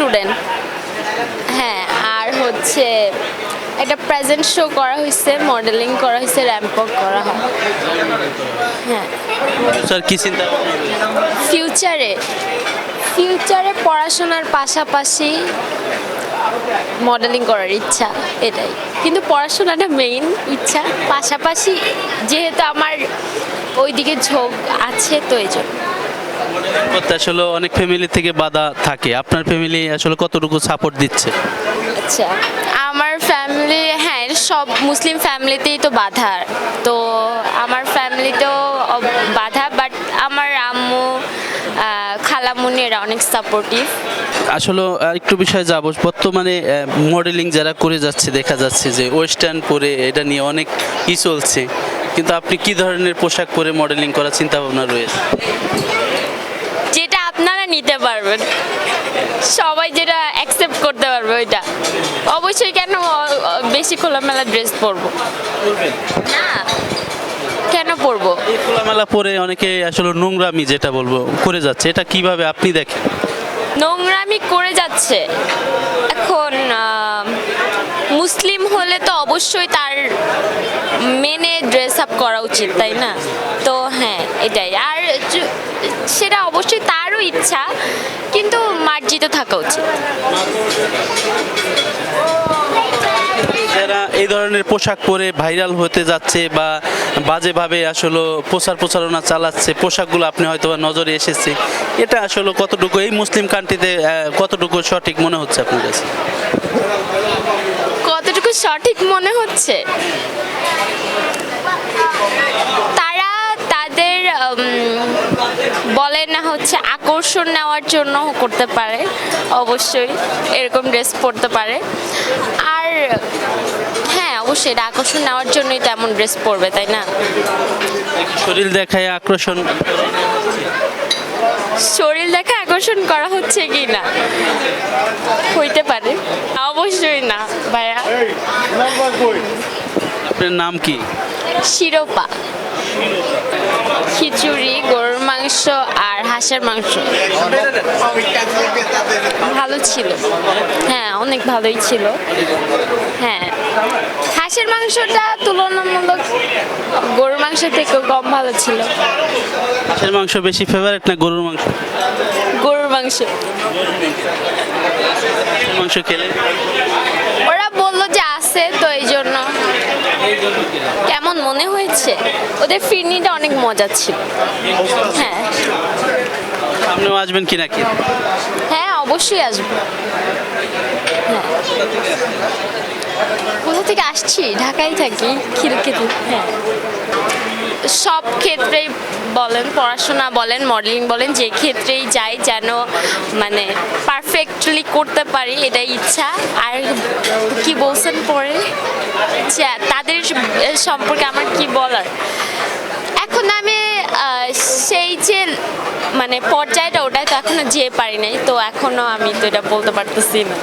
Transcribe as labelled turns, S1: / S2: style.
S1: Student হ্যাঁ আর হচ্ছে একটা প্রেজেন্ট শো করা হয়েছে মডেলিং করা হয়েছে র্যাম্প করা হয়। হ্যাঁ।
S2: স্যার কি চিন্তা?
S1: ফিউচারে ফিউচারে পড়াশোনার পাশাপাশি মডেলিং করার ইচ্ছা এটাই। কিন্তু পড়াশোনাটা মেইন ইচ্ছা। পাশাপাশি যেহেতু আমার ওইদিকে ঝোঁক আছে তো এই জন্য।
S2: করতে আসলে অনেক ফ্যামিলি থেকে বাধা থাকে। আপনার ফ্যামিলি আসলে কতটুকু সাপোর্ট দিচ্ছে?
S1: আচ্ছা আমার ফ্যামিলি হ্যাঁ সব মুসলিম ফ্যামিলিতেই তো বাধা। তো আমার ফ্যামিলিতেও বাধা বাট আমার আম্মু খালামুনি এরা অনেক সাপোর্টিভ
S2: আসলে একটু বিষয়ে যাব। বর্তমানে মডেলিং যারা করে যাচ্ছে দেখা যাচ্ছে যে ওয়েস্টার্ন পরে এটা নিয়ে অনেক ই চলছে। কিন্তু আপনি কি ধরনের পোশাক পরে মডেলিং করার চিন্তা ভাবনা রয়েছে?
S1: আপনারা নিতে পারবেন। সবাই যেটা অ্যাকসেপ্ট করতে পারবে ওইটা। অবশ্যই কেন বেশি খোলামেলা ড্রেস পরবো? না। কেন পরবো?
S2: এই খোলামেলা পরে অনেকে আসলে নোংরামি যেটা বলব করে যাচ্ছে। এটা কীভাবে আপনি দেখেন?
S1: নোংরামি করে যাচ্ছে। এখন মুসলিম হলে তো অবশ্যই তার মেনে ড্রেস আপ করা উচিত তাই না? তো হ্যাঁ এটাই। আর সেটা অবশ্যই তারও ইচ্ছা কিন্তু মার্জিত থাকা উচিত।
S2: যারা এই ধরনের পোশাক পরে ভাইরাল হতে যাচ্ছে বা বাজেভাবে আসলে প্রচার প্রচারণা চালাচ্ছে পোশাকগুলো আপনি হয়তো নজরে এসেছে এটা আসলে কতটুকু এই মুসলিম কান্ট্রিতে কতটুকু সঠিক মনে হচ্ছে আপনার কাছে?
S1: কতটুকু সঠিক মনে হচ্ছে? বলে না হচ্ছে আকর্ষণ নেওয়ার জন্য করতে পারে অবশ্যই এরকম ড্রেস পরতে পারে। আর হ্যাঁ অবশ্যই এটা আকর্ষণ নেওয়ার জন্যই তেমন ড্রেস পরবে তাই না?
S2: শরীর দেখায় আকর্ষণ।
S1: শরীর দেখে আকর্ষণ করা হচ্ছে কি না? হইতে পারে অবশ্যই না ভাইয়া।
S2: আপনার নাম কি?
S1: শিরোপা। খিচুড়ি গরুর মাংস আর হাঁসের মাংস। ভালো ছিল। হ্যাঁ অনেক ভালোই ছিল। হ্যাঁ। হাঁসের মাংসটা তুলনামূলক গরুর মাংস থেকেও কম ভালো ছিল।
S2: হাঁসের মাংস বেশি ফেভারিট না গরুর মাংস?
S1: গরুর মাংস।
S2: মাংস খেলে?
S1: ওরা বলল যে আছে তো এই জন্য কেমন মনে হয়েছে? ওদের ফিরনিটা অনেক মজা ছিল। হ্যাঁ।
S2: আপনিও আসবেন কি নাকি
S1: হ্যাঁ অবশ্যই আসব। হ্যাঁ। কোথা থেকে আসছি? ঢাকায় থাকি খিলকেতে হ্যাঁ। সব ক্ষেত্রেই বলেন পড়াশোনা বলেন মডেলিং বলেন যে ক্ষেত্রেই যাই যেন মানে পারফেক্টলি করতে পারি এটাই ইচ্ছা। আর কি বলছেন পরে? তাদের সম্পর্কে আমার কি বলার? এখন আমি সেই যে মানে পর্যায়টা ওটাই তো এখনও যেয়ে পারি নাই, তো এখনও আমি তো এটা বলতে পারতেছি না।